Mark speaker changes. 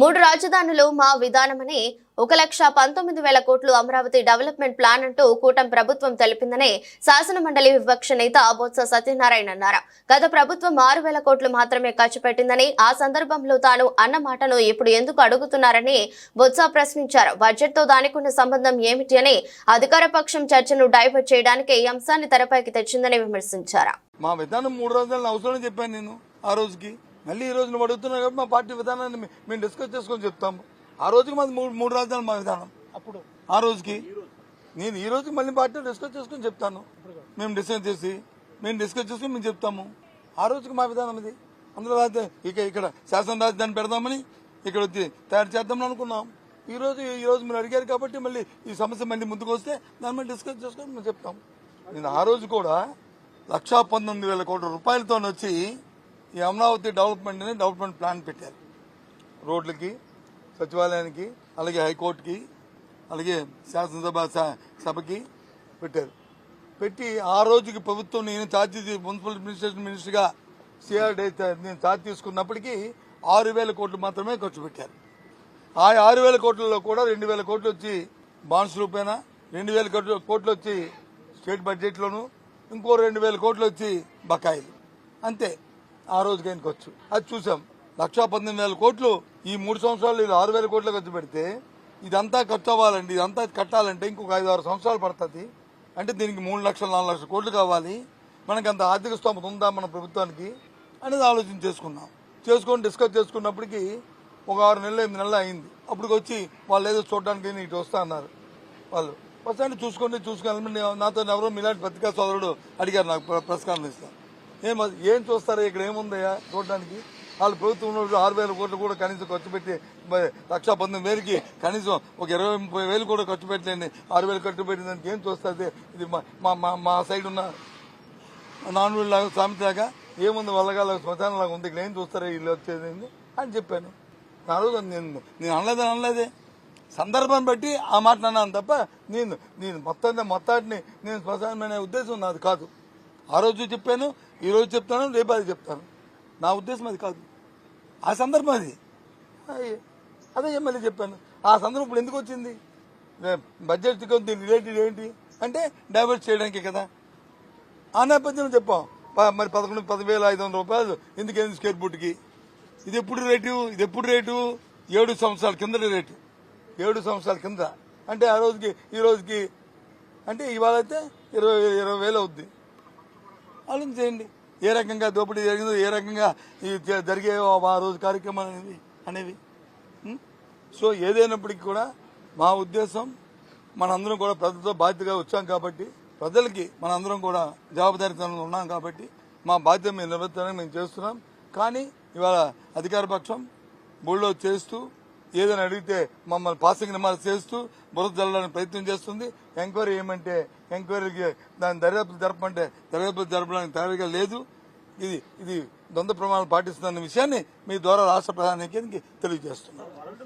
Speaker 1: మూడు రాజధానులు మా విధానమని ఒక లక్ష పంతొమ్మిది వేల కోట్లు అమరావతి డెవలప్మెంట్ ప్లాన్ అంటూ కూటమి ప్రభుత్వం తెలిపిందని శాసన మండలి విపక్ష నేత బొత్స సత్యనారాయణ అన్నారు. గత ప్రభుత్వం ఆరు వేల కోట్లు మాత్రమే ఖర్చు పెట్టిందని ఆ సందర్భంలో తాను అన్న మాటను ఇప్పుడు ఎందుకు అడుగుతున్నారని బొత్స ప్రశ్నించారు. బడ్జెట్తో దానికున్న సంబంధం ఏమిటి అని అధికార పక్షం చర్చను డైవర్ట్ చేయడానికి ఈ అంశాన్ని తెరపైకి తెచ్చిందని విమర్శించారు.
Speaker 2: మా విధానం మూడు రోజులు అవసరం చెప్పాను నేను ఆ రోజుకి. మళ్ళీ ఈ రోజు నువ్వు అడుగుతున్నావు కాబట్టి మా పార్టీ విధానాన్ని మేము డిస్కస్ చేసుకొని చెప్తాము ఆ రోజుకి మాది మూడు మూడు రాజధానులు మా విధానం.
Speaker 3: అప్పుడు?
Speaker 2: ఆ రోజుకి. నేను ఈ రోజుకి మళ్ళీ పార్టీ డిస్కస్ చేసుకొని చెప్తాను. మేము డిసైడ్ చేసి మేము డిస్కస్ చేసుకొని మేము చెప్తాము. ఆ రోజుకి మా విధానం ఇది. అందులో రాజధాని ఇక ఇక్కడ శాసన రాజధాని పెడదామని ఇక్కడ వచ్చి తయారు చేద్దామని అనుకున్నాం. ఈ రోజు ఈ రోజు మీరు అడిగారు కాబట్టి మళ్ళీ ఈ సమస్య మళ్ళీ ముందుకు వస్తే దాని మీద డిస్కస్ చేసుకొని మేము చెప్తాం. నేను ఆ రోజు కూడా లక్షా పంతొమ్మిది వేల కోట్ల రూపాయలతో వచ్చి ఈ అమరావతి డెవలప్మెంట్ అని డెవలప్మెంట్ ప్లాన్ పెట్టారు. రోడ్లకి సచివాలయానికి అలాగే హైకోర్టుకి అలాగే శాసనసభ స- సభకి పెట్టారు. పెట్టి ఆ రోజుకి ప్రభుత్వం నేను ఛార్జ్ మున్సిపల్ అడ్మినిస్ట్రేషన్ మినిస్టర్గా సిఆర్డీ నేను ఛార్జ్ తీసుకున్నప్పటికీ ఆరు వేల కోట్లు మాత్రమే ఖర్చు పెట్టారు. ఆ ఆరు వేల కోట్లలో కూడా రెండు వేల కోట్లు వచ్చి బాండ్స్ రూపేనా రెండు వేల కోట్లు కోట్లు వచ్చి స్టేట్ బడ్జెట్లోను ఇంకో రెండు వేల కోట్లు వచ్చి బకాయిలు. అంతే. ఆ రోజుకి ఆయనకు వచ్చు. అది చూసాం. లక్షా పంతొమ్మిది వేల కోట్లు ఈ మూడు సంవత్సరాలు వీళ్ళు ఆరు వేల కోట్లు ఖర్చు పెడితే ఇదంతా ఖర్చు అవ్వాలండి ఇదంతా కట్టాలంటే ఇంకొక ఐదు ఆరు సంవత్సరాలు పడుతుంది. అంటే దీనికి మూడు లక్షలు నాలుగు లక్షల కోట్లు కావాలి. మనకి అంత ఆర్థిక స్తోమత ఉందా మన ప్రభుత్వానికి అనేది ఆలోచన చేసుకున్నాం. చేసుకొని డిస్కస్ చేసుకున్నప్పటికీ ఒక ఆరు నెలలు ఎనిమిది నెలలు అయింది. అప్పటికి వచ్చి వాళ్ళు ఏదో చూడడానికి ఇటు వస్తా అన్నారు వాళ్ళు. వస్తాను చూసుకోండి చూసుకొని నాతో ఎవరో మీలాంటి పత్రికా సోదరుడు అడిగారు నాకు ప్ర- ప్రెస్ కాన్ఫరెన్స్ ఏం అది- ఏం చూస్తారా? ఇక్కడ ఏముందయ్యా? చూడడానికి? వాళ్ళు ప్రభుత్వంలో ఆరు వేల కోట్లు కూడా కనీసం ఖర్చు పెట్టి మరి లక్ష పంతొమ్మిది వేలకి కనీసం ఒక ఇరవై ముప్పై వేలు కూడా ఖర్చు పెట్టలేండి. ఆరు వేలు ఖర్చు పెట్టిన దానికి ఏం చూస్తుంది ఇది మా- మా మా మా సైడ్ ఉన్న నాన్ లాగా సామెత లాగా ఏముంది? వల్లగా శ్మశానం లాగా ఉంది. ఇక్కడ ఏం చూస్తారా వీళ్ళు వచ్చేది అని చెప్పాను. ఆ రోజు నేను నేను అనలేదు అనలేదే. సందర్భాన్ని బట్టి ఆ మాట అన్నాను తప్ప నేను నేను మొత్తం మొత్తాన్ని నేను శ్మశానం ఉద్దేశం నాది కాదు. ఆ రోజు చెప్పాను ఈ రోజు చెప్తాను రేపు అది చెప్తాను. నా ఉద్దేశం అది కాదు. ఆ సందర్భం అది. అదే మళ్ళీ చెప్పాను. ఆ సందర్భం ఇప్పుడు ఎందుకు వచ్చింది? బడ్జెట్ దీని రిలేటెడ్ ఏంటి? అంటే డైవర్ట్ చేయడానికి కదా. ఆ నేపథ్యంలో చెప్పాం. ప- మరి పదకొండు పదివేల ఐదు వందల రూపాయలు ఎందుకైంది స్క్వేర్ ఫుట్కి ఇది ఎప్పుడు రేటు? ఇది ఎప్పుడు రేటు? ఏడు సంవత్సరాల కింద రేటు. ఏడు సంవత్సరాల కింద. అంటే ఆ రోజుకి ఈ రోజుకి అంటే ఇవాళ అయితే ఇరవై ఇరవై వేలు అవుద్ది. ఆలోచన చేయండి ఏ రకంగా దోపిడీ జరిగిందో ఏ రకంగా జరిగే ఆ రోజు కార్యక్రమాలు అనేవి అనేది సో ఏదైనప్పటికీ కూడా మా ఉద్దేశం మనందరం కూడా ప్రజలతో బాధ్యతగా వచ్చాం కాబట్టి ప్రజలకి మనందరం కూడా జవాబుదారితనంలో ఉన్నాం కాబట్టి మా బాధ్యత మేము నిర్వర్తనం మేము చేస్తున్నాం. కానీ ఇవాళ అధికార పక్షం బోర్డులో చేస్తూ ఏదైనా అడిగితే మమ్మల్ని పాసింగ్ నిమాలు చేస్తూ బురద జల్లడానికి ప్రయత్నం చేస్తుంది. ఎంక్వైరీ ఏమంటే ఎంక్వైరీకి దాని దర్యాప్తు జరపమంటే దర్యాప్తు జరపడానికి తయారుగా లేదు. ఇది ఇది ద్వంద్వ ప్రమాణాలు పాటిస్తున్న విషయాన్ని మీ ద్వారా రాష్ట్ర ప్రధానికి తెలియజేస్తున్నాను